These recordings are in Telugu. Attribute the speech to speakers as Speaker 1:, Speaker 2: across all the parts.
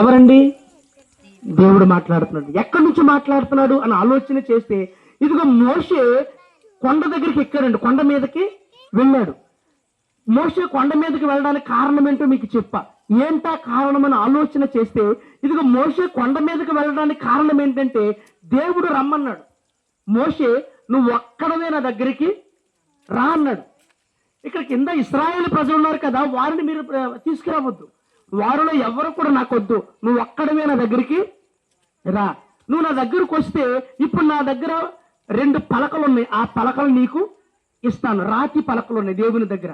Speaker 1: ఎవరండి? దేవుడు మాట్లాడుతున్నాడు. ఎక్కడి నుంచి మాట్లాడుతున్నాడు అని ఆలోచన చేస్తే ఇదిగో మోషే కొండ దగ్గరికి ఎక్కాడండి. కొండ మీదకి వెళ్ళాడు. మోషే కొండ మీదకి వెళ్ళడానికి కారణం ఏంటో మీకు చెప్ప. ఏంటా కారణం అని ఆలోచన చేస్తే ఇదిగో మోషే కొండ మీదకి వెళ్ళడానికి కారణం ఏంటంటే దేవుడు రమ్మన్నాడు. మోషే నువ్వు ఒక్కడమే నా దగ్గరికి రా అన్నాడు. ఇక్కడ కింద ఇస్రాయేల్ ప్రజలు ఉన్నారు కదా వారిని మీరు తీసుకురావద్దు. వారిలో ఎవరు కూడా నాకొద్దు. నువ్వు ఒక్కడమే నా దగ్గరికి రా. నువ్వు నా దగ్గరకు వస్తే ఇప్పుడు నా దగ్గర రెండు పలకలు ఉన్నాయి ఆ పలకలు నీకు ఇస్తాను. రాతి పలకలు ఉన్నాయి దేవుని దగ్గర.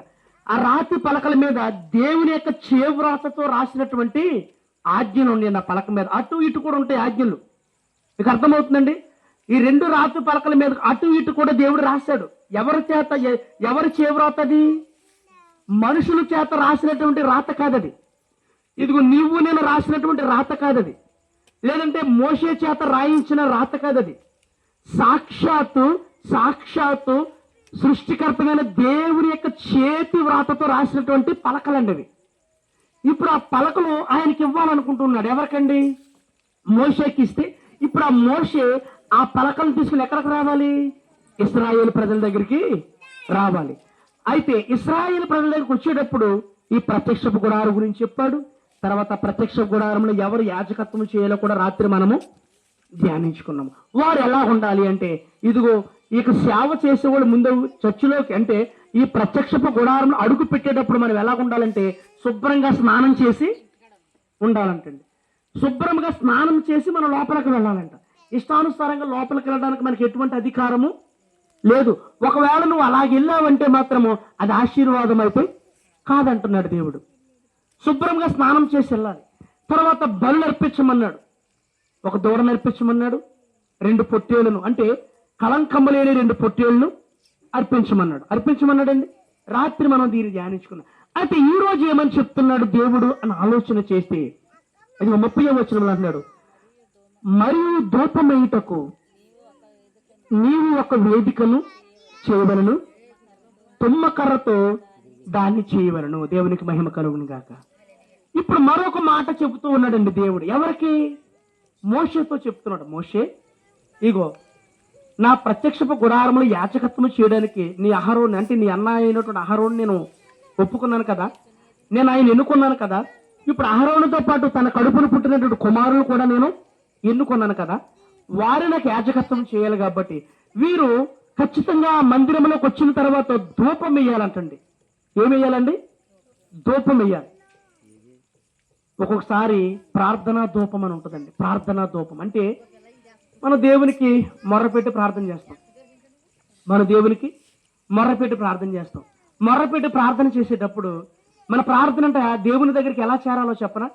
Speaker 1: ఆ రాతి పలకల మీద దేవుని యొక్క చేవ్రాతతో రాసినటువంటి ఆజ్ఞలు ఉన్నాయి నా పలక మీద. అటు ఇటు కూడా ఉంటాయి ఆజ్ఞలు. మీకు అర్థమవుతుందండి? ఈ రెండు రాతి పలకల మీద అటు ఇటు కూడా దేవుడు రాశాడు. ఎవరి చేత? ఎవరి చేవ్రాతది? మనుషుల చేత రాసినటువంటి రాత కాదది. ఇదిగో నీవు నేను రాసినటువంటి రాత కాదది. లేదంటే మోషే చేత రాయించిన రాత కాదది. సాక్షాత్తు సాక్షాత్తు సృష్టికర్తమైన దేవుని యొక్క చేతి వ్రాతతో రాసినటువంటి పలకలండి అవి ఇప్పుడు ఆ పలకలు ఆయనకి ఇవ్వాలనుకుంటున్నాడు. ఎవరికండి? మోషేకి ఇస్తే. ఇప్పుడు ఆ మోషే ఆ పలకలు తీసుకుని ఎక్కడికి రావాలి? ఇస్రాయేల్ ప్రజల దగ్గరికి రావాలి. అయితే ఇస్రాయేల్ ప్రజల దగ్గరికి వచ్చేటప్పుడు ఈ ప్రత్యక్షపు గుడారం గురించి చెప్పాడు. తర్వాత ప్రత్యక్ష గుడారంలో ఎవరు యాజకత్వం చేయాలో కూడా రాత్రి మనము ధ్యానించుకున్నాము. వారు ఎలా ఉండాలి అంటే ఇదిగో ఇక సేవ చేసేవాళ్ళు ముందు చర్చిలోకి అంటే ఈ ప్రత్యక్షపు గుడారంలో అడుగు పెట్టేటప్పుడు మనం ఎలా ఉండాలంటే శుభ్రంగా స్నానం చేసి ఉండాలంటండి. శుభ్రంగా స్నానం చేసి మనం లోపలికి వెళ్ళాలంట. ఇష్టానుసారంగా లోపలికి వెళ్ళడానికి మనకి ఎటువంటి అధికారము లేదు. ఒకవేళ నువ్వు అలాగ వెళ్ళావంటే మాత్రము అది ఆశీర్వాదం అయిపోయి కాదంటున్నాడు దేవుడు. శుభ్రంగా స్నానం చేసి వెళ్ళాలి. తర్వాత బలు నేర్పించమన్నాడు. ఒక దూడ నేర్పించమన్నాడు. రెండు పొట్టేళ్ళను అంటే కళంకమ్మ లేని రెండు పొట్టేళ్ళను అర్పించమన్నాడు. అర్పించమన్నాడండి? రాత్రి మనం దీన్ని ధ్యానించుకున్నాం అయితే ఈ రోజు ఏమని చెప్తున్నాడు దేవుడు అని ఆలోచన చేస్తే అది ముప్పై వచ్చిన అంటున్నాడు. మరియు ధూపమేయుటకు నీవు ఒక వేదికను చేయవలను తుమ్మకర్రతో దాన్ని చేయవలను. దేవునికి మహిమ కలుగును గాక ఇప్పుడు మరొక మాట చెబుతూ ఉన్నాడండి దేవుడు. ఎవరికి? మోషేతో చెప్తున్నాడు. మోషే ఇగో నా ప్రత్యక్షపు గుడారములు యాచకత్వం చేయడానికి నీ అహరోని అంటే నీ అన్న అయినటువంటి అహరోని నేను ఒప్పుకున్నాను కదా? నేను ఆయన ఎన్నుకున్నాను కదా? ఇప్పుడు అహరోనితో పాటు తన కడుపును పుట్టినటువంటి కుమారులు కూడా నేను ఎన్నుకున్నాను కదా? వారు నాకు యాజకత్వం చేయాలి కాబట్టి వీరు ఖచ్చితంగా మందిరంలోకి వచ్చిన తర్వాత ధూపం వేయాలంటండి ఏం వేయాలండి ధూపం వేయాలి ఒక్కొక్కసారి ప్రార్థనా ధూపం అని ఉంటుందండి. ప్రార్థనా ధూపం. అంటే మన దేవునికి మొర్రపెట్టి ప్రార్థన చేస్తాం. మన దేవునికి మొర్రపెట్టి ప్రార్థన చేస్తాం. మొర్రపెట్టి ప్రార్థన చేసేటప్పుడు మన ప్రార్థన అంటే దేవుని దగ్గరికి ఎలా చేరాలో చెప్పనా?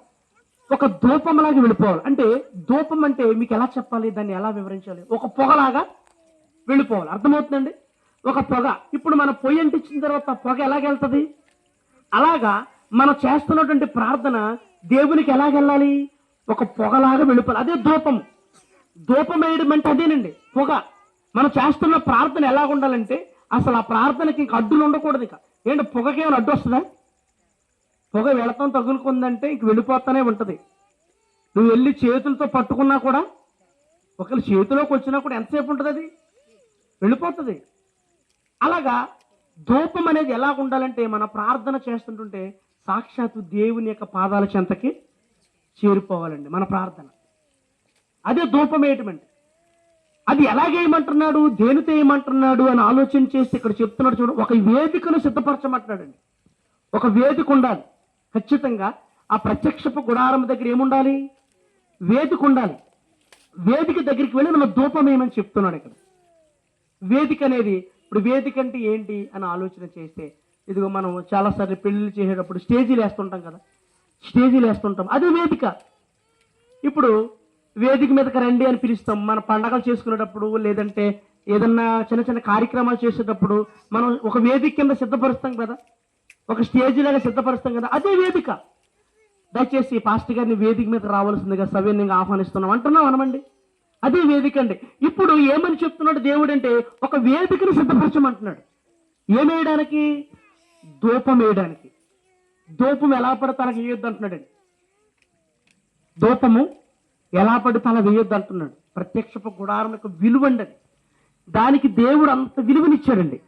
Speaker 1: ఒక ధూపంలాగా వెళ్ళిపోవాలి. అంటే ధూపం అంటే మీకు ఎలా చెప్పాలి? దాన్ని ఎలా వివరించాలి? ఒక పొగలాగా వెళ్ళిపోవాలి. అర్థమవుతుందండి? ఒక పొగ. ఇప్పుడు మన పొయ్యి అంటించిన తర్వాత పొగ ఎలాగెళ్తుంది? అలాగా మనం చేస్తున్నటువంటి ప్రార్థన దేవునికి ఎలాగెళ్ళాలి? ఒక పొగలాగా వెళ్ళిపోవాలి. అదే ధూపం ధూపం వేయడం అంటే అదేనండి. పొగ. మనం చేస్తున్న ప్రార్థన ఎలా ఉండాలంటే అసలు ఆ ప్రార్థనకి ఇంక అడ్డులు ఉండకూడదు ఇక. ఏంటి పొగకేమైనా అడ్డు వస్తుందా? పొగ వెళతాం తగులుకుందంటే ఇంక వెళ్ళిపోతానే ఉంటుంది. నువ్వు వెళ్ళి చేతులతో పట్టుకున్నా కూడా ఒకవేళ చేతిలోకి వచ్చినా కూడా ఎంతసేపు ఉంటుంది అది? వెళ్ళిపోతుంది. అలాగా ధూపం అనేది ఎలా ఉండాలంటే మన ప్రార్థన చేస్తుంటుంటే సాక్షాత్తు దేవుని యొక్క పాదాల చెంతకి చేరిపోవాలండి మన ప్రార్థన. అదే ధూపం వేయటమండి అది ఎలాగేయమంటున్నాడు దేనితో ఏమంటున్నాడు అని ఆలోచన చేసి ఇక్కడ చెప్తున్నాడు చూడు ఒక వేదికను సిద్ధపరచమంటున్నాడండి. ఒక వేదిక ఉండాలి. ఖచ్చితంగా ఆ ప్రత్యక్షపు గుడారం దగ్గర ఏముండాలి? వేదిక ఉండాలి. వేదిక దగ్గరికి వెళ్ళి మనం ధూపం వేయమని చెప్తున్నాడు ఇక్కడ. వేదిక అనేది ఇప్పుడు వేదిక అంటే ఏంటి అని ఆలోచన చేస్తే ఇదిగో మనం చాలాసార్లు పెళ్ళి చేసేటప్పుడు స్టేజీలు వేస్తుంటాం కదా. స్టేజీలు వేస్తుంటాం. అది వేదిక. ఇప్పుడు వేదిక మీదకి రండి అని పిలుస్తాం. మన పండగలు చేసుకునేటప్పుడు లేదంటే ఏదన్నా చిన్న చిన్న కార్యక్రమాలు చేసేటప్పుడు మనం ఒక వేదిక కింద సిద్ధపరుస్తాం కదా. ఒక స్టేజ్ లాగా సిద్ధపరుస్తాం కదా. అదే వేదిక. దయచేసి పాస్టర్ గారిని వేదిక మీద రావాల్సిందిగా సవ్యంగా ఆహ్వానిస్తున్నాం. అంటున్నాం అనమండి? అదే వేదిక అండి. ఇప్పుడు ఏమని చెప్తున్నాడు దేవుడు అంటే ఒక వేదికను సిద్ధపరచమంటున్నాడు. ఏమేయడానికి? దూపం వేయడానికి. దూపం ఎలా పడతానికి వేయొద్దు అంటున్నాడండి దూపము ఎలా పడితే అలా వేయొద్దు అంటున్నాడు. ప్రత్యక్షపు గుడారం యొక్క విలువ అండి అది. దానికి దేవుడు అంత విలువనిచ్చాడండి.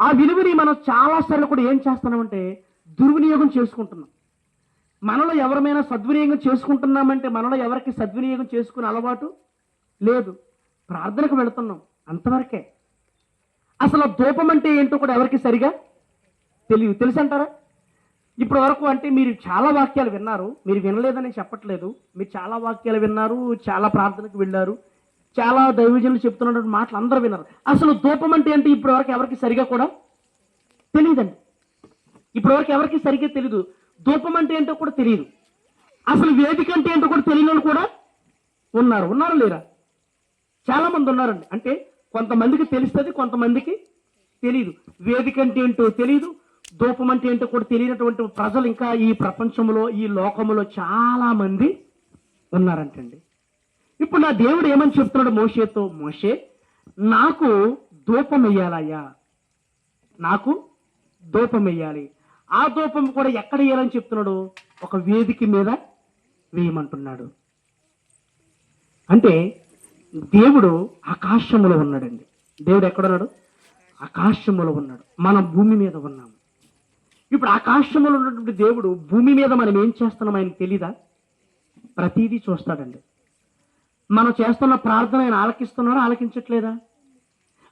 Speaker 1: ఆ విలువని మనం చాలా సార్లు కూడా ఏం చేస్తున్నామంటే దుర్వినియోగం చేసుకుంటున్నాం. మనలో ఎవరమైనా సద్వినియోగం చేసుకుంటున్నామంటే మనలో ఎవరికి సద్వినియోగం చేసుకునే అలవాటు లేదు. ప్రార్థనకు వెళుతున్నాం అంతవరకే. అసలు దూపం అంటే ఏంటో కూడా ఎవరికి సరిగా తెలియదు తెలుసు అంటారా ఇప్పటి వరకు అంటే మీరు చాలా వాక్యాలు విన్నారు. మీరు వినలేదని చెప్పట్లేదు. మీరు చాలా వాక్యాలు విన్నారు చాలా ప్రార్థనకు వెళ్ళారు చాలా దైవజనులు చెప్తున్నటువంటి మాటలు అందరూ విన్నారు. అసలు ధూపం అంటే ఏంటి ఇప్పటి వరకు ఎవరికి సరిగా కూడా తెలియదండి. ఇప్పటి వరకు ఎవరికి సరిగ్గా తెలియదు ధూపం అంటే ఏంటో కూడా తెలియదు. అసలు వేదిక అంటే ఏంటో కూడా తెలియని వాళ్ళు కూడా ఉన్నారు. ఉన్నారు లేరా? చాలా మంది ఉన్నారండి. అంటే కొంతమందికి తెలుస్తుంది కొంతమందికి తెలియదు వేదిక అంటే ఏంటో తెలియదు ధూపం అంటే ఏంటో కూడా తెలియనటువంటి ప్రజలు ఇంకా ఈ ప్రపంచంలో ఈ లోకంలో చాలా మంది ఉన్నారంటండి. ఇప్పుడు నా దేవుడు ఏమని చెప్తున్నాడు మోషేతో? మోషే నాకు ధూపం వెయ్యాలయ్యా నాకు ధూపం వేయాలి. ఆ ధూపం కూడా ఎక్కడ వేయాలని చెప్తున్నాడు? ఒక వేదిక మీద వేయమంటున్నాడు. అంటే దేవుడు ఆకాశములో ఉన్నాడండి. దేవుడు ఎక్కడున్నాడు? ఆకాశములో ఉన్నాడు. మనం భూమి మీద ఉన్నాము. ఇప్పుడు ఆకాశంలో ఉన్నటువంటి దేవుడు భూమి మీద మనం ఏం చేస్తున్నాం ఆయనకు తెలీదా? ప్రతీదీ చూస్తాడండి. మనం చేస్తున్న ప్రార్థన ఆయన ఆలకిస్తున్నాడా ఆలకించట్లేదా?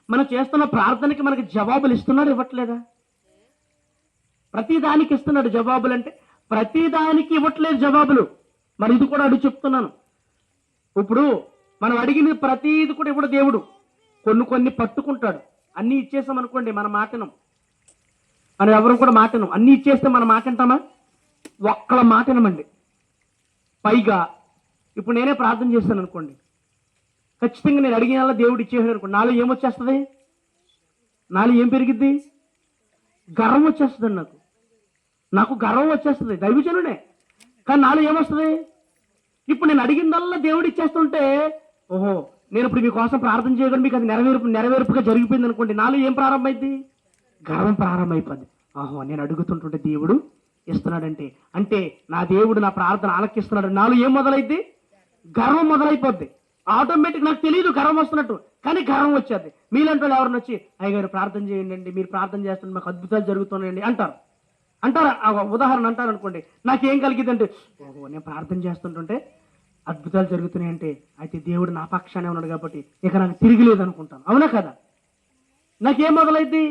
Speaker 1: మనం చేస్తున్న ప్రార్థనకి మనకి జవాబులు ఇస్తున్నాడు ఇవ్వట్లేదా? ప్రతిదానికి ఇస్తున్నాడు జవాబులు అంటే ప్రతిదానికి ఇవ్వట్లేదు జవాబులు. మరి ఇది కూడా అడుగు చెప్తున్నాను. ఇప్పుడు మనం అడిగిన ప్రతిది కూడా ఇవ్వడు దేవుడు. కొన్ని కొన్ని పట్టుకుంటాడు. అన్నీ ఇచ్చేసాం అనుకోండి మన మాటనం. మనం ఎవరు కూడా మాటను అన్ని ఇచ్చేస్తే మన మాట అంటామా ఒక్కల మాటనమండి పైగా ఇప్పుడు నేనే ప్రార్థన చేస్తాను అనుకోండి. ఖచ్చితంగా నేను అడిగిన దేవుడు ఇచ్చేసాడు అనుకోండి. నాలో ఏమొచ్చేస్తుంది నాలో ఏం పెరిగిద్ది? గర్వం వచ్చేస్తుంది నాకు. నాకు గర్వం వచ్చేస్తుంది. దైవజనుడే. కానీ నాలో ఏమొస్తుంది ఇప్పుడు నేను అడిగిందల్లా దేవుడు ఇచ్చేస్తుంటే ఓహో నేను ఇప్పుడు మీకోసం ప్రార్థన చేయకుండా మీకు అది నెరవేర్పు నెరవేర్పుగా జరిగిపోయింది అనుకోండి. నాలో ఏం ప్రారంభమైంది గానం ప్రారంభమైపోయింది. ఆహో నేను అడుగుతుంటుంటే దేవుడు ఇస్తున్నాడంటే అంటే నా దేవుడు నా ప్రార్థన ఆలకిస్తున్నాడు. నాలో ఏం మొదలైద్ది? గర్వం మొదలైపోద్ది. ఆటోమేటిక్ నాకు తెలియదు గర్వం వస్తున్నట్టు కానీ గర్వం వచ్చేది మీలాంటి వాళ్ళు ఎవరిని వచ్చి అయ్యగారు ప్రార్థన చేయండి అండి మీరు ప్రార్థన చేస్తుంటే మాకు అద్భుతాలు జరుగుతున్నాయండి అంటారు. అంటారు? ఉదాహరణ అంటారు అనుకోండి నాకేం కలిగిద్దంటే ఓహో నేను ప్రార్థన చేస్తుంటుంటే అద్భుతాలు జరుగుతున్నాయంటే అయితే దేవుడు నా పక్షానే ఉన్నాడు కాబట్టి ఇక నాకు తిరిగి లేదు అనుకుంటాను అవునా కదా? నాకేం మొదలైద్ది?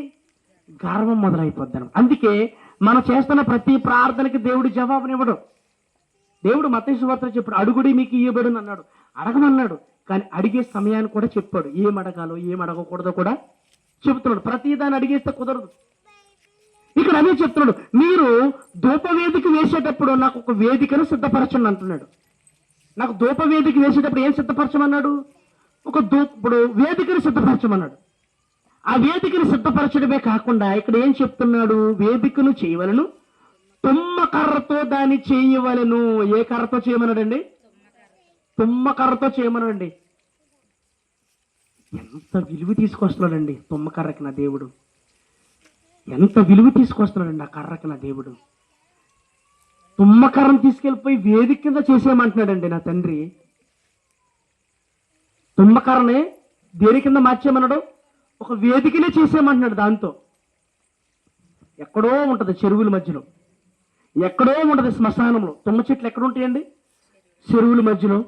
Speaker 1: గర్వం మొదలైపోద్దాం అందుకే మనం చేస్తున్న ప్రతి ప్రార్థనకి దేవుడు జవాబునివ్వడు. దేవుడు మతేశ్వర చెప్పాడు అడుగుడి మీకు ఇవ్వబడును అన్నాడు. అడగమన్నాడు కానీ అడిగే సమయాన్ని కూడా చెప్పాడు. ఏం అడగాలో ఏం అడగకూడదో కూడా చెబుతున్నాడు ప్రతి దాన్ని అడిగేస్తే కుదరదు. ఇక్కడ అదే చెప్తున్నాడు మీరు ధూపవేదిక వేసేటప్పుడు నాకు ఒక వేదికను సిద్ధపరచండి అంటున్నాడు. నాకు ధూపవేదిక వేసేటప్పుడు ఏం సిద్ధపరచమన్నాడు? ఒక ధూ ఇప్పుడు వేదికను సిద్ధపరచమన్నాడు. ఆ వేదికను సిద్ధపరచడమే కాకుండా ఇక్కడ ఏం చెప్తున్నాడు? వేదికను చేయవలను తుమ్మ కర్రతో దాన్ని చేయవలను. ఏ కర్రతో చేయమన్నాడండి? తుమ్మ కర్రతో చేయమన్నాడండి. ఎంత విలువ తీసుకొస్తున్నాడండి తుమ్మ కర్రకి నా దేవుడు. ఎంత విలువ తీసుకొస్తున్నాడండి ఆ కర్రకి నా దేవుడు. తుమ్మ కర్రను తీసుకెళ్ళిపోయి వేదిక కింద చేసేయమంటున్నాడండి నా తండ్రి. తుమ్మకర్రని దేని కింద మార్చేయమన్నాడు? ఒక వేదికనే చేసేయమంటున్నాడు దాంతో. ఎక్కడో ఉంటుంది చెరువుల మధ్యలో. ఎక్కడో ఉంటది శ్మశానంలో. తుమ్మ చెట్లు ఎక్కడ ఉంటాయండి చెరువుల మధ్యలో.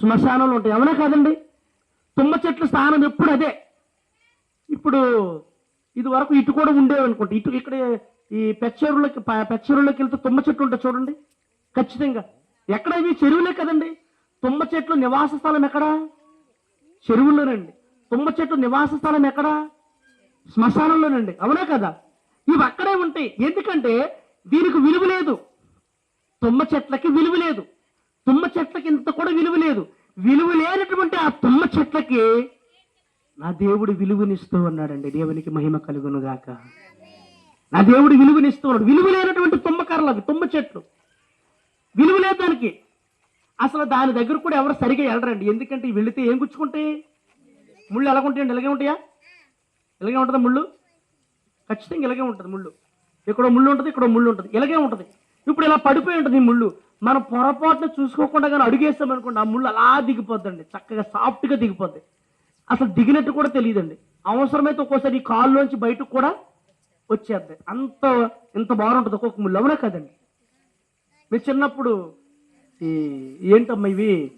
Speaker 1: శ్మశానంలో ఉంటాయి. అవునా కాదండి? తుమ్మ చెట్ల స్థానం ఎప్పుడు అదే. ఇప్పుడు ఇది వరకు ఇటు కూడా ఉండేవి అనుకుంటా ఇటు ఇక్కడ ఈ పెచ్చరులకి పెచ్చరువులకి వెళ్తే తుమ్మ చెట్లు ఉంటాయి చూడండి. ఖచ్చితంగా. ఎక్కడ ఇవి చెరువులే కదండి. తుమ్మ చెట్లు నివాస స్థలం ఎక్కడా? చెరువుల్లోనండి తుమ్మ చెట్లు నివాస స్థలం ఎక్కడా? శ్మశానంలోనండి. అవునా కదా? ఇవి అక్కడే ఉంటాయి. ఎందుకంటే దీనికి విలువ లేదు. తుమ్మ చెట్లకి విలువ లేదు. తుమ్మ చెట్లకి ఇంత కూడా విలువ లేదు. విలువ లేనటువంటి ఆ తుమ్మ చెట్లకి నా దేవుడు విలువనిస్తూ ఉన్నాడండి. దేవునికి మహిమ కలుగును గాక. నా దేవుడు విలువనిస్తూ ఉన్నాడు. విలువ లేనటువంటి తుమ్మ కర్రలు తుమ్మ చెట్లు. విలువ లేదు దానికి. అసలు దాని దగ్గర కూడా ఎవరు సరిగా వెళ్ళరండి. ఎందుకంటే ఇవి వెళితే ఏం గుచ్చుకుంటాయి ముళ్ళు ఎలాగుంటాయండి ఇలాగే ఉంటాయా? ఇలాగే ఉంటుందా ముళ్ళు? ఖచ్చితంగా ఇలాగే ఉంటుంది ముళ్ళు. ఇక్కడ ముళ్ళు ఉంటుంది ఇక్కడ ముళ్ళు ఉంటుంది. ఇలాగే ఉంటుంది. ఇప్పుడు ఇలా పడిపోయి ఉంటుంది ఈ ముళ్ళు. మనం పొరపాటున చూసుకోకుండా కానీ అడుగేస్తాం అనుకోండి ఆ ముళ్ళు అలా దిగిపోద్దండి. చక్కగా సాఫ్ట్గా దిగిపోద్ది. అసలు దిగినట్టు కూడా తెలియదండి. అవసరమైతే ఒక్కోసారి ఈ కాల్లోంచి బయటకు కూడా వచ్చేద్ది. అంత ఇంత బాగుంటుంది ఒక్కొక్క ముళ్ళు. అవునా కదండి? మీరు చిన్నప్పుడు ఈ ఏంటమ్మా ఇవి?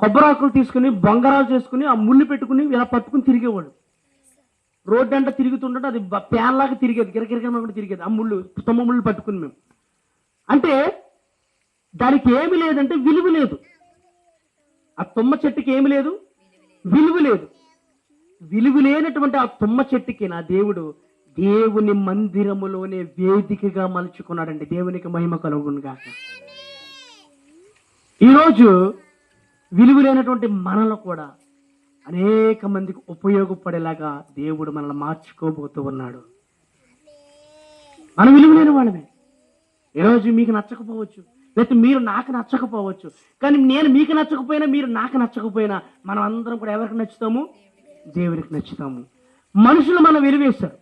Speaker 1: కొబ్బరాకులు తీసుకుని బొంగరాలు చేసుకుని ఆ ముళ్ళు పెట్టుకుని ఇలా పట్టుకుని తిరిగేవాడు రోడ్డు అంతా తిరుగుతుంటే అది ప్యాన్లాగా లాగా తిరిగేది గిరగిరగిర కూడా తిరిగేది ఆ ముళ్ళు తుమ్మ ముళ్ళు పట్టుకుని మేము అంటే దానికి ఏమి లేదంటే విలువ లేదు ఆ తుమ్మ చెట్టుకి ఏమి లేదు విలువ లేదు విలువ లేనటువంటి ఆ తుమ్మ చెట్టుకి నా దేవుడు దేవుని మందిరములోనే వేదికగా మలుచుకున్నాడండి దేవునికి మహిమ కలుగునుగాక ఈరోజు విలువలైనటువంటి మనలు మనలో కూడా అనేక మందికి ఉపయోగపడేలాగా దేవుడు మనల్ని మార్చుకోబోతూ ఉన్నాడు. మన విలువలేని వాళ్ళమే. ఈరోజు మీకు నచ్చకపోవచ్చు లేకపోతే మీరు నాకు నచ్చకపోవచ్చు కానీ నేను మీకు నచ్చకపోయినా మీరు నాకు నచ్చకపోయినా మనం అందరం కూడా ఎవరికి నచ్చుతాము? దేవునికి నచ్చుతాము. మనుషులు మనం విలువేశారు.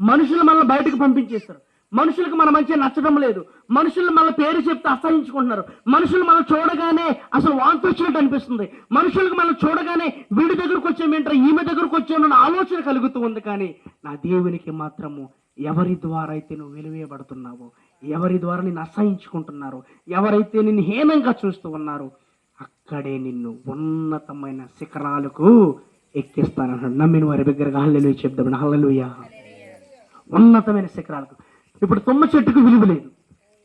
Speaker 1: మనుషులు మనల్ని బయటకు పంపించేస్తారు మనుషులకు మన మంచిగా నచ్చడం లేదు. మనుషులు మన పేరు చెప్తే అసహించుకుంటున్నారు. మనుషులు మనం చూడగానే అసలు వాంతి వచ్చినట్టు అనిపిస్తుంది. మనుషులకు మనం చూడగానే వీడి దగ్గరకు వచ్చామేంటారు ఈమె దగ్గరకు వచ్చామన్న ఆలోచన కలుగుతూ ఉంది కానీ నా దేవునికి మాత్రము ఎవరి ద్వారా అయితే నువ్వు వెలువేయబడుతున్నావో ఎవరి ద్వారా నిన్ను అసహించుకుంటున్నారో ఎవరైతే నిన్ను హీనంగా చూస్తూ ఉన్నారో అక్కడే నిన్ను ఉన్నతమైన శిఖరాలకు ఎక్కిస్తానన్నాడు. నమ్మిన వారి దగ్గరగా హల్లెలు చెప్దామని హల్లెలూయా. ఉన్నతమైన శిఖరాలకు. ఇప్పుడు తుమ్మ చెట్టుకు విలువ లేదు.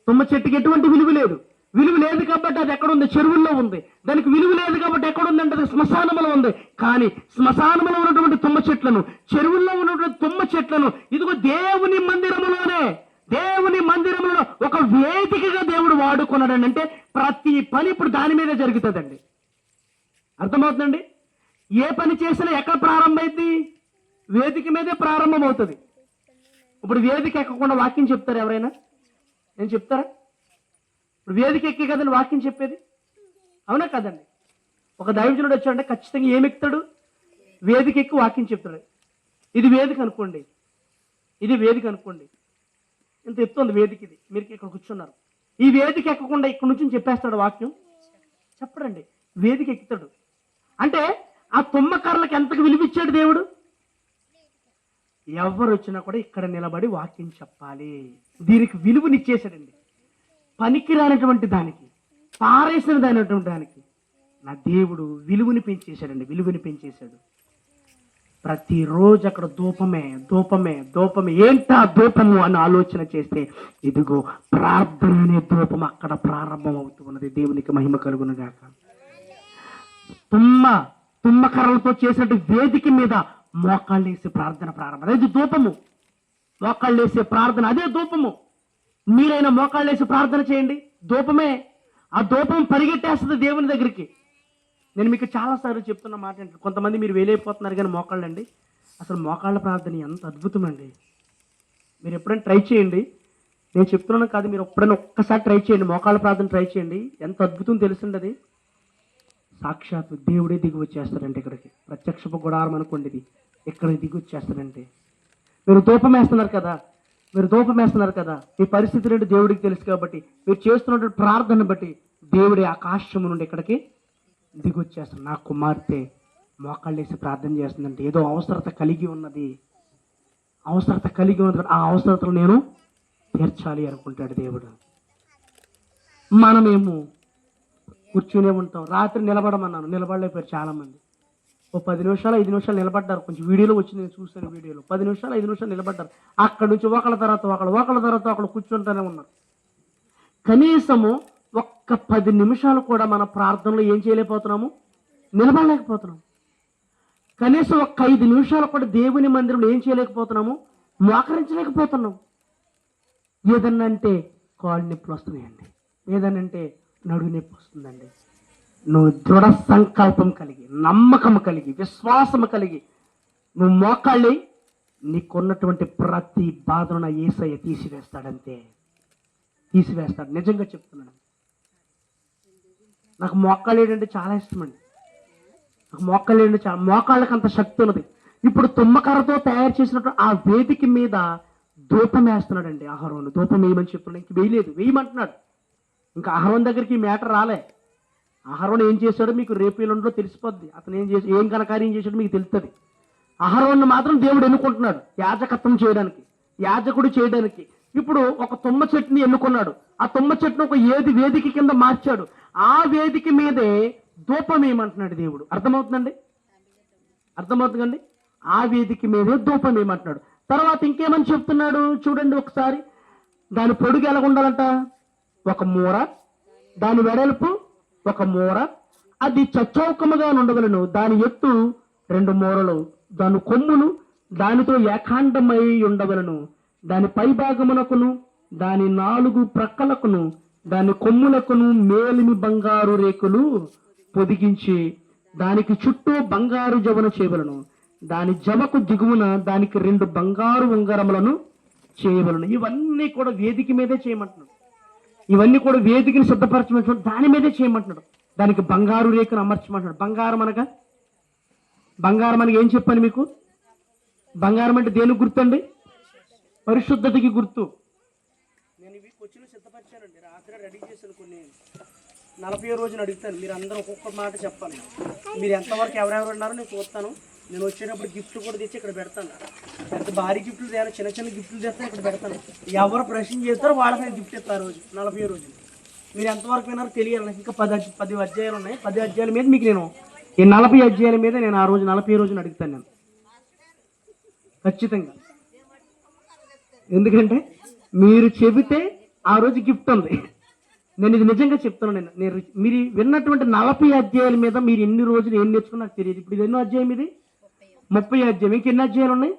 Speaker 1: తుమ్మ చెట్టుకి ఎటువంటి విలువ లేదు. విలువ లేదు కాబట్టి అది ఎక్కడ ఉంది చెరువుల్లో ఉంది. దానికి విలువ లేదు కాబట్టి ఎక్కడ ఉంది అంటే శ్మశానంలో ఉంది. కానీ శ్మశానంలో ఉన్నటువంటి తుమ్మ చెట్లను చెరువుల్లో ఉన్నటువంటి తుమ్మ చెట్లను ఇదిగో దేవుని మందిరములోనే దేవుని మందిరంలో ఒక వేదికగా దేవుడు వాడుకున్నాడని అంటే ప్రతి పని ఇప్పుడు దాని మీదే జరుగుతుందండి. అర్థమవుతుందండి? ఏ పని చేసినా ఎక్కడ ప్రారంభమైంది వేదిక మీదే ప్రారంభమవుతుంది. ఇప్పుడు వేదిక ఎక్కకుండా వాక్యం చెప్తారా ఎవరైనా? నేను చెప్తారా? ఇప్పుడు వేదిక ఎక్కే కదండి వాక్యం చెప్పేది? అవునా కదండి. ఒక దైవజనుడు వచ్చాడంటే ఖచ్చితంగా ఏమి ఎక్కుతాడు? వేదిక ఎక్కి వాక్యం చెప్తాడు. ఇది వేదిక అనుకోండి. ఇది వేదిక అనుకోండి. ఇంత ఎత్తుంది వేదిక ఇది? మీరు ఇక్కడ కూర్చున్నారు. ఈ వేదిక ఎక్కకుండా ఇక్కడ నుంచి చెప్పేస్తాడు వాక్యం? చెప్పడండి. వేదిక ఎక్కుతాడు. అంటే ఆ తుమ్మకర్రలకు ఎంతకు విలువిచ్చాడు దేవుడు? ఎవరు వచ్చినా కూడా ఇక్కడ నిలబడి వాక్యం చెప్పాలి. దీనికి విలువనిచ్చేసాడండి పనికిరానటువంటి దానికి పారేసిన దానటువంటి దానికి నా దేవుడు విలువని పెంచేశాడండి విలువని పెంచేశాడు. ప్రతిరోజు అక్కడ ధూపమే ధూపమే ధూపమే ఏంటా ధూపము అని ఆలోచన చేస్తే ఇదిగో ప్రార్థన అనే ధూపం అక్కడ ప్రారంభం అవుతూ ఉన్నది. దేవునికి మహిమ కలుగునుగాక. తుమ్మ తుమ్మ కర్రలతో చేసినట్టు వేదిక మీద మోకాళ్ళేసే ప్రార్థన ప్రారంభం. అదే ధూపము. మోకాళ్ళేసే ప్రార్థన అదే ధూపము. మీరైనా మోకాళ్ళేసి ప్రార్థన చేయండి. ధూపమే. ఆ దూపం పరిగెట్టేస్తుంది దేవుని దగ్గరికి. నేను మీకు చాలాసార్లు చెప్తున్న మాట ఏంటంటే కొంతమంది మీరు వేలైపోతున్నారు కానీ మోకాళ్ళండి. అసలు మోకాళ్ళ ప్రార్థన ఎంత అద్భుతమండి. మీరు ఎప్పుడైనా ట్రై చేయండి. నేను చెప్తున్నాను కాదు మీరు ఎప్పుడైనా ఒక్కసారి ట్రై చేయండి. మోకాళ్ళ ప్రార్థన ట్రై చేయండి. ఎంత అద్భుతం తెలుసుండి సాక్షాత్ దేవుడే దిగి వచ్చేస్తాడంటే ఇక్కడికి. ప్రత్యక్షపు గుడారం అనుకోండి ఇది ఇక్కడ దిగి వచ్చేస్తాడంటే. మీరు ధూపం వేస్తున్నారు కదా. మీరు ధూపం వేస్తున్నారు కదా. మీ పరిస్థితి నుండి దేవుడికి తెలుసు కాబట్టి మీరు చేస్తున్నటువంటి ప్రార్థన బట్టి దేవుడి ఆకాశము నుండి ఇక్కడికి దిగి వచ్చేస్తాడు. నా కుమార్తె మోకాళ్ళేసి ప్రార్థన చేస్తుందంటే ఏదో అవసరత కలిగి ఉన్నది. అవసరత కలిగి ఉన్నది. ఆ అవసరతను నేను తీర్చాలి అనుకుంటాడు దేవుడు. మనమేమో కూర్చునే ఉంటాం. రాత్రి నిలబడమన్నాను. నిలబడలేకపోయారు చాలామంది. ఓ పది నిమిషాలు ఐదు నిమిషాలు నిలబడ్డారు. కొంచెం వీడియోలో వచ్చింది నేను చూశాను వీడియోలో. పది నిమిషాలు ఐదు నిమిషాలు నిలబడ్డారు. అక్కడ నుంచి ఒకళ్ళ తర్వాత ఒకళ్ళు ఒకళ్ళ తర్వాత ఒకళ్ళు కూర్చుంటూనే ఉన్నారు. కనీసము ఒక్క పది నిమిషాలు కూడా మన ప్రార్థనలో ఏం చేయలేకపోతున్నాము? నిలబడలేకపోతున్నాం కనీసం ఒక్క ఐదు నిమిషాలు కూడా దేవుని మందిరంలో ఏం చేయలేకపోతున్నాము? మోకరించలేకపోతున్నాం ఏదన్నా అంటే కాళ్ళు నొప్పులు వస్తున్నాయండి. ఏదనంటే నడువు నొప్పి వస్తుందండి. నువ్వు దృఢ సంకల్పం కలిగి నమ్మకం కలిగి విశ్వాసం కలిగి నువ్వు మోకాళ్ళి నీకున్నటువంటి ప్రతి బాధను ఏసయ్య తీసివేస్తాడంతే. తీసివేస్తాడు. నిజంగా చెప్తున్నాను. నాకు మోకాళ్ళు అంటే చాలా ఇష్టమండి. నాకు మోకాళ్ళు అంటే చాలా మోకాళ్ళకి అంత శక్తి ఉన్నది. ఇప్పుడు తుమ్మకర్రతో తయారు చేసినట్టు ఆ వేదిక మీద దూపం వేస్తున్నాడండి ఆహారం దూపం వేయమని చెప్తున్నాడు. ఇంక వేయలేదు. వేయమంటున్నాడు. ఇంకా అహరోన్ దగ్గరికి ఈ మ్యాటర్ రాలే. అహరోన్ ఏం చేశాడో మీకు రేపు ఎల్లుండిలో తెలిసిపోద్ది. అతను ఏం చేసి ఏం కనకార్యం చేశాడో మీకు తెలుస్తుంది. అహరోన్ మాత్రం దేవుడు ఎన్నుకుంటున్నాడు యాజకత్వం చేయడానికి యాజకుడు చేయడానికి. ఇప్పుడు ఒక తుమ్మ చెట్టుని ఎన్నుకున్నాడు. ఆ తుమ్మ చెట్టును ఒక ఏది వేదిక కింద మార్చాడు. ఆ వేదిక మీదే ధూపం ఏమంటున్నాడు దేవుడు? అర్థమవుతుందండి? అర్థమవుతుందండి? ఆ వేదిక మీదే ధూపం ఏమంటున్నాడు. తర్వాత ఇంకేమని చెప్తున్నాడు? చూడండి ఒకసారి. దాని పొడుగు ఎలా ఉండాలంట ఒక మూర దాని వెడల్పు ఒక మూర. అది చచ్చౌకముగా ఉండవలను దాని ఎత్తు రెండు మూరలు. దాని కొమ్ములు దానితో ఏకాండమై ఉండవలను. దాని పైభాగమునకును దాని నాలుగు ప్రక్కలకును దాని కొమ్ములకును మేలిమి బంగారు రేకులు పొదిగించి దానికి చుట్టూ బంగారు జవన చేయవలను. దాని జవకు దిగువన దానికి రెండు బంగారు ఉంగరములను చేయవలను. ఇవన్నీ కూడా వేదిక మీదే చేయమంటున్నాడు ఇవన్నీ కూడా వేదికని సిద్ధపరచమంటున్నాడు దాని మీదే చేయమంటున్నాడు. దానికి బంగారు రేఖను అమర్చమంటున్నాడు. బంగారం అనగా? బంగారం అనగా ఏం చెప్పాను మీకు? బంగారం అంటే దేనికి గుర్తండి? పరిశుద్ధతకి గుర్తు. నేను ఇవి క్వశ్చన్ సిద్ధపరిచానండి. రాత్రి రెడీ చేశాను కొన్ని. నలభై రోజున అడుగుతాను. మీరు అందరూ ఒక్కొక్క మాట చెప్పాలి. మీరు ఎంతవరకు ఎవరెవరు ఉన్నారో నేను చూస్తాను. నేను వచ్చేటప్పుడు గిఫ్ట్లు కూడా తెచ్చి ఇక్కడ పెడతాను. పెద్ద భారీ గిఫ్ట్లు తేను చిన్న చిన్న గిఫ్ట్లు తెస్తాను ఇక్కడ పెడతాను. ఎవరు ప్రశ్న చేస్తారో వాళ్ళకి నేను గిఫ్ట్ ఇస్తాను ఆ రోజు నలభై రోజు మీరు ఎంతవరకు విన్నారో తెలియాలి. నాకు ఇంకా పది పది అధ్యాయాలు ఉన్నాయి. పది అధ్యాయాల మీద మీకు నేను ఈ నలభై అధ్యాయాల మీద నేను ఆ రోజు నలభై రోజున అడుగుతాను నేను. ఖచ్చితంగా. ఎందుకంటే మీరు చెబితే ఆ రోజు గిఫ్ట్ ఉంది. నేను ఇది నిజంగా చెప్తాను నేను. నేను మీరు విన్నటువంటి నలభై అధ్యాయాల మీద మీరు ఎన్ని రోజులు ఏం నేర్చుకున్నా నాకు తెలియదు. ఇప్పుడు ఇది ఎన్నో అధ్యాయం ఇది? ముప్పై అధ్యాయం. ఇంక ఎన్ని అధ్యాయాలు ఉన్నాయి?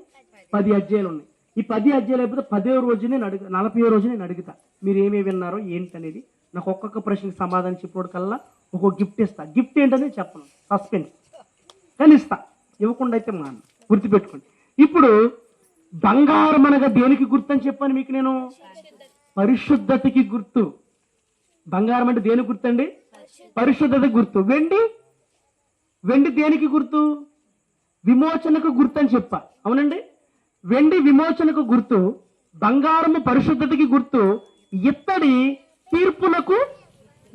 Speaker 1: పది అధ్యాయాలు ఉన్నాయి. ఈ పది అధ్యాయాలు అయిపోతే పదో రోజు నేను అడుగు నలభై రోజు నేను అడుగుతా మీరు ఏమేమి విన్నారో ఏంటనేది నాకు ఒక్కొక్క ప్రశ్నకి సమాధానం చెప్పడం కల్లా ఒక్కొక్క గిఫ్ట్ ఇస్తా. గిఫ్ట్ ఏంటనేది చెప్పను. సస్పెన్స్. కానీ ఇస్తా. ఇవ్వకుండా అయితే మా గుర్తుపెట్టుకోండి. ఇప్పుడు బంగారం అనగా దేనికి గుర్తు అని చెప్పాను మీకు నేను? పరిశుద్ధతకి గుర్తు. బంగారం అంటే దేనికి గుర్తు అండి గుర్తు. వెండి? వెండి దేనికి గుర్తు? విమోచనకు గుర్తు అని చెప్పా. అవునండి? వెండి విమోచనకు గుర్తు బంగారము పరిశుద్ధతకి గుర్తు ఇత్తడి తీర్పులకు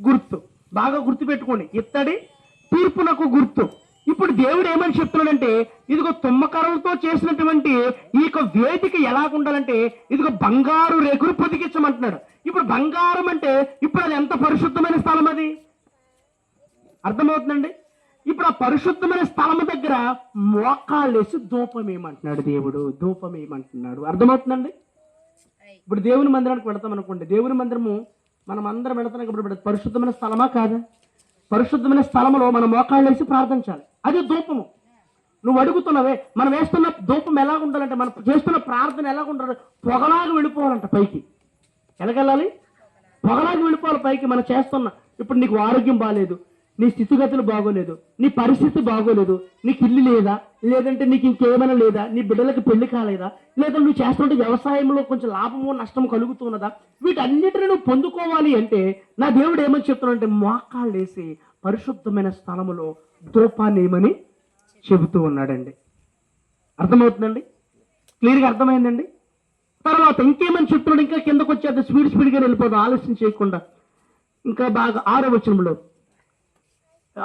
Speaker 1: గుర్తు. బాగా గుర్తు పెట్టుకోండి ఇత్తడి తీర్పునకు గుర్తు. ఇప్పుడు దేవుడు ఏమని చెప్తున్నాడంటే ఇదిగో తుమ్మకరలతో చేసినటువంటి ఈ యొక్క వేదిక ఎలా ఉండాలంటే ఇదిగో బంగారు రేకులు పొదిగించమంటున్నాడు. ఇప్పుడు బంగారం అంటే ఇప్పుడు అది ఎంత పరిశుద్ధమైన స్థలం అది? అర్థమవుతుందండి? ఇప్పుడు ఆ పరిశుద్ధమైన స్థలం దగ్గర మోకాళ్ళేసి ధూపం ఏమంటున్నాడు దేవుడు. ధూపం ఏమంటున్నాడు అర్థమవుతుందండి? ఇప్పుడు దేవుని మందిరానికి వెళతాం అనుకోండి. దేవుని మందిరము మనం అందరం వెళతాం ఇప్పుడు పరిశుద్ధమైన స్థలమా కాదా? పరిశుద్ధమైన స్థలంలో మనం మోకాళ్ళేసి ప్రార్థించాలి. అది ధూపము. నువ్వు అడుగుతున్నావే మనం వేస్తున్న ధూపం ఎలా ఉండాలంటే మనం చేస్తున్న ప్రార్థన ఎలా ఉండాలి పొగలాగా వెళ్ళిపోవాలంట పైకి. ఎలాగెళ్ళాలి? పొగలాగా వెళ్ళిపోవాలి పైకి. మనం చేస్తున్న ఇప్పుడు నీకు ఆరోగ్యం బాగాలేదు నీ స్థితిగతులు బాగోలేదు నీ పరిస్థితి బాగోలేదు నీకు ఇల్లు లేదా లేదంటే నీకు ఇంకేమైనా లేదా నీ బిడ్డలకు పెళ్ళి కాలేదా లేదా నువ్వు చేస్తుంటే వ్యవసాయంలో కొంచెం లాభము నష్టం కలుగుతున్నదా వీటన్నిటిని నువ్వు పొందుకోవాలి అంటే నా దేవుడు ఏమని చెప్తున్నాడంటే మోకాళ్ళు వేసి పరిశుద్ధమైన స్థలములో ధూపాన్ని ఏమని చెబుతూ ఉన్నాడండి. అర్థమవుతుందండి? క్లియర్గా అర్థమైందండి? తర్వాత ఇంకేమని చెప్తున్నాడు? ఇంకా కిందకు వచ్చేది స్పీడ్ స్పీడ్గా వెళ్ళిపోదు ఆలస్యం చేయకుండా. ఇంకా బాగా ఆరో వచనంలో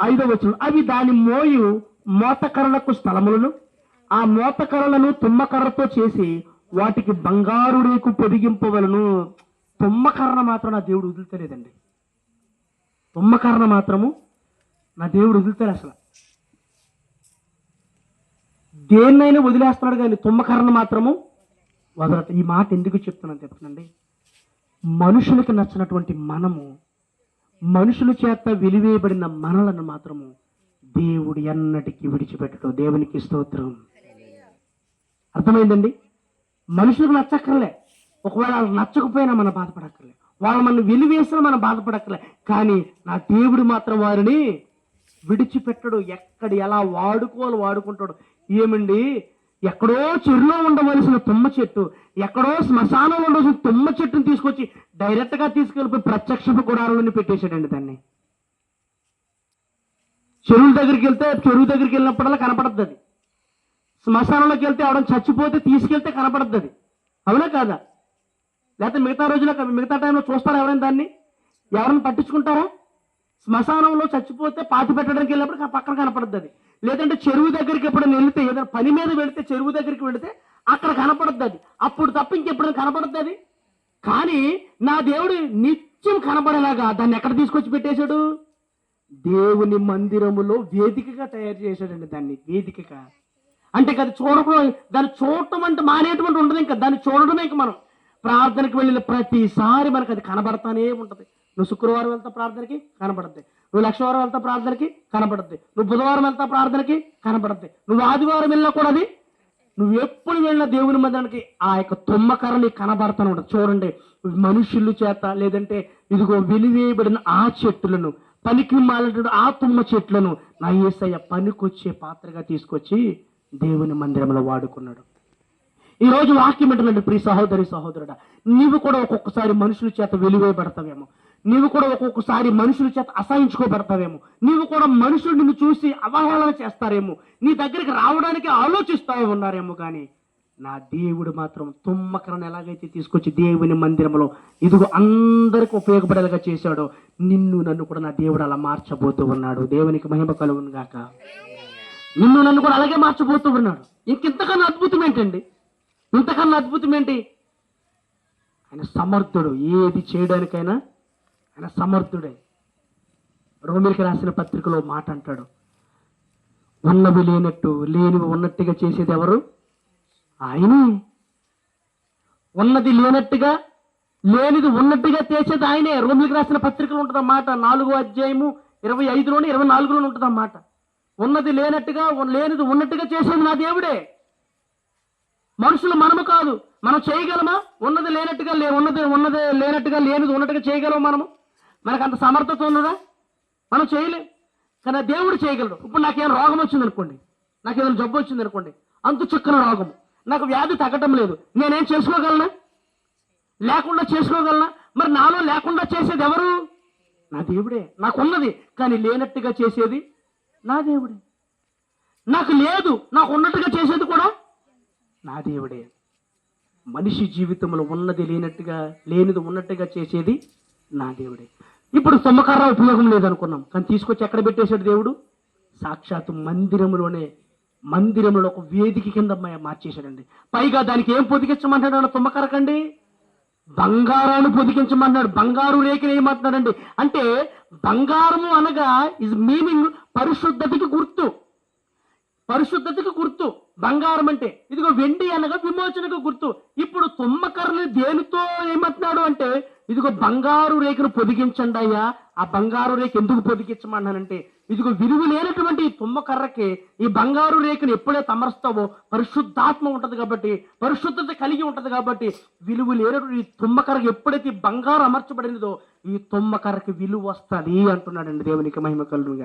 Speaker 1: ఐదో వచనం. అవి దాని మోయు మోతకర్రలకు స్థలములను ఆ మోతకర్రలను తుమ్మకర్రతో చేసి వాటికి బంగారు రేకు పొదిగింపవలను. తుమ్మకర్ర మాత్రం నా దేవుడు వదులుతలేదండి. తుమ్మకర్ర మాత్రము నా దేవుడు వదులుతాడు అసలు. దేన్నైనా వదిలేస్తున్నాడు కానీ తుమ్మకర్రను మాత్రము వదలట ఈ మాట ఎందుకు చెప్తున్నాను చెప్పనండి? మనుషులకు నచ్చినటువంటి మనము మనుషుల చేత విలువేయబడిన మనలను మాత్రము దేవుడు ఎన్నటికీ విడిచిపెట్టడం. దేవునికి స్తోత్రం. అర్థమైందండి? మనుషులకు నచ్చక్కర్లే. ఒకవేళ వాళ్ళు నచ్చకపోయినా మనం బాధపడక్కర్లే. వాళ్ళు మనం వెలివేసినా మనం బాధపడక్కర్లే. కానీ నా దేవుడు మాత్రం వారిని విడిచిపెట్టడు. ఎక్కడ ఎలా వాడుకోవాలి వాడుకుంటాడు. ఏమండి? ఎక్కడో చెరులో ఉండవలసిన తుమ్మ చెట్టు ఎక్కడో శ్మశానంలో ఉండవలసిన తుమ్మ చెట్టుని తీసుకొచ్చి డైరెక్ట్గా తీసుకెళ్ళిపోయి ప్రత్యక్ష గుడారంలోని పెట్టేశాడండి దాన్ని. చెరువుల దగ్గరికి వెళ్తే చెరువు దగ్గరికి వెళ్ళినప్పుడల్లా కనపడద్దు అది. శ్మశానంలోకి వెళ్తే ఆవిడ చచ్చిపోతే తీసుకెళ్తే కనపడద్దు అది. అవునా కాదా? లేకపోతే మిగతా రోజుల్లో మిగతా టైంలో చూస్తారా ఎవరైనా దాన్ని? ఎవరైనా పట్టించుకుంటారా? శ్మశానంలో చచ్చిపోతే పాతి పెట్టడానికి వెళ్ళినప్పుడు ఆ పక్కన కనపడద్దు అది లేదంటే చెరువు దగ్గరికి ఎప్పుడైనా వెళితే ఏదైనా పని మీద వెళితే చెరువు దగ్గరికి వెళితే అక్కడ కనపడద్దు అది అప్పుడు తప్ప ఇంకెప్పుడైనా కనపడద్దు అది కానీ నా దేవుడు నిత్యం కనపడేలాగా దాన్ని ఎక్కడ తీసుకొచ్చి పెట్టేశాడు? దేవుని మందిరములో వేదికగా తయారు చేశాడండి దాన్ని వేదికగా. అంటే అది చూడడం దాన్ని చూడటం అంటే మానేటువంటి ఉండదు ఇంకా దాన్ని చూడడమే ఇంకా మనం. ప్రార్థనకు వెళ్ళిన ప్రతిసారి మనకు అది కనబడతానే ఉంటుంది. నువ్వు శుక్రవారం వెళ్తా ప్రార్థనకి కనబడద్ది నువ్వు లక్షవారం వెళ్తా ప్రార్థనకి కనబడద్ది నువ్వు బుధవారం వెళ్తా ప్రార్థనకి కనపడద్ది. నువ్వు ఆదివారం వెళ్ళినా కూడా అది నువ్వు ఎప్పుడు వెళ్ళిన దేవుని మందిరానికి ఆ యొక్క తుమ్మకర్ర నీకు కనబడతాను చూడండి మనుషుల చేత లేదంటే ఇదిగో వెలివేయబడిన ఆ చెట్టులను పనికి మాలినటువంటి ఆ తుమ్మ చెట్లను నా ఏసయ్య పనికొచ్చే పాత్రగా తీసుకొచ్చి దేవుని మందిరంలో వాడుకున్నాడు. ఈ రోజు వాక్యం ఏంటంటే ప్రియ సహోదరి సహోదరుడా నీవు కూడా ఒక్కొక్కసారి మనుషుల చేత వెలివేయబడతావేమో. నీవు కూడా ఒక్కొక్కసారి మనుషుల చేత అసహించుకోబడతావేమో. నీవు కూడా మనుషులు నిన్ను చూసి అవహేళన చేస్తారేమో. నీ దగ్గరికి రావడానికి ఆలోచిస్తా ఉన్నారేమో కానీ నా దేవుడు మాత్రం తుమ్మకరను ఎలాగైతే తీసుకొచ్చి దేవుని మందిరంలో ఇదిగో అందరికి ఉపయోగపడేలాగా చేశాడో నిన్ను నన్ను కూడా నా దేవుడు అలా మార్చబోతూ ఉన్నాడు. దేవునికి మహిమ కలుగును గాక. నిన్ను నన్ను కూడా అలాగే మార్చబోతూ ఉన్నాడు. ఇంకింతకన్నా అద్భుతం ఏంటండి? ఇంతకన్నా అద్భుతం ఏంటి? ఆయన సమర్థుడు. ఏది చేయడానికైనా ఆయన సమర్థుడే. రోమిలికి రాసిన పత్రికలో మాట అంటాడు. ఉన్నవి లేనట్టు లేనివి ఉన్నట్టుగా చేసేది ఎవరు? ఆయనే. ఉన్నది లేనట్టుగా లేనిది ఉన్నట్టుగా చేసేది ఆయనే. రోమిలికి రాసిన పత్రికలు ఉంటుంది మాట. నాలుగో అధ్యాయము ఇరవై ఐదులోని ఇరవై నాలుగులోనే ఉంటుంది ఉన్నది లేనట్టుగా లేనిది ఉన్నట్టుగా చేసేది నా దేవుడే. మనుషులు మనము కాదు. మనం చేయగలమా? ఉన్నది లేనట్టుగా లే ఉన్నది ఉన్నది లేనట్టుగా లేనిది ఉన్నట్టుగా చేయగలమా మనము? మనకు అంత సమర్థత ఉన్నదా మనం చేయలేం. కానీ ఆ దేవుడు చేయగలడు. ఇప్పుడు నాకేమైనా రోగం వచ్చింది అనుకోండి. ఏదైనా జబ్బు వచ్చింది అనుకోండి. అంత చిక్కన రోగం. నాకు వ్యాధి తగ్గటం లేదు. నేనేం చేసుకోగలనా? లేకుండా చేసుకోగలనా? మరి నాలో లేకుండా చేసేది ఎవరు? నా దేవుడే. నాకున్నది. కానీ లేనట్టుగా చేసేది నా దేవుడే. నాకు లేదు. నాకు ఉన్నట్టుగా చేసేది కూడా నా దేవుడే. మనిషి జీవితంలో ఉన్నది లేనట్టుగా లేనిది ఉన్నట్టుగా చేసేది నా దేవుడే. ఇప్పుడు తుమ్మకర్ర ఉపయోగం లేదనుకున్నాం. కానీ తీసుకొచ్చి ఎక్కడ పెట్టేశాడు దేవుడు? సాక్షాత్తు మందిరంలోనే మందిరంలో ఒక వేదిక కింద మార్చేశాడండి. పైగా దానికి ఏం పొదిగించమంటాడు అన్న బంగారాన్ని పొదిగించమన్నాడు బంగారు రేఖలు ఏమంటున్నాడండి? అంటే బంగారము అనగా ఇస్ మీనింగ్ పరిశుద్ధతకి గుర్తు. పరిశుద్ధతకు గుర్తు బంగారం అంటే. ఇదిగో వెండి అనగా విమోచనకు గుర్తు. ఇప్పుడు తుమ్మకర్రని దేనితో ఏమంటున్నాడు అంటే ఇదిగో బంగారు రేఖను పొదిగించండి అయ్యా. ఆ బంగారు రేఖ ఎందుకు పొదిగించమన్నానంటే ఇదిగో విలువ లేనటువంటి ఈ తుమ్మకర్రకి ఈ బంగారు రేఖను ఎప్పుడైతే అమరుస్తావో పరిశుద్ధాత్మ ఉంటది కాబట్టి పరిశుద్ధత కలిగి ఉంటది కాబట్టి విలువ లేనటువంటి ఈ తుమ్మకర్రకి ఎప్పుడైతే బంగారు అమర్చబడినదో ఈ తుమ్మకర్రకి విలువ వస్తుంది అంటున్నాడండి దేవునికి మహిమ కలుగు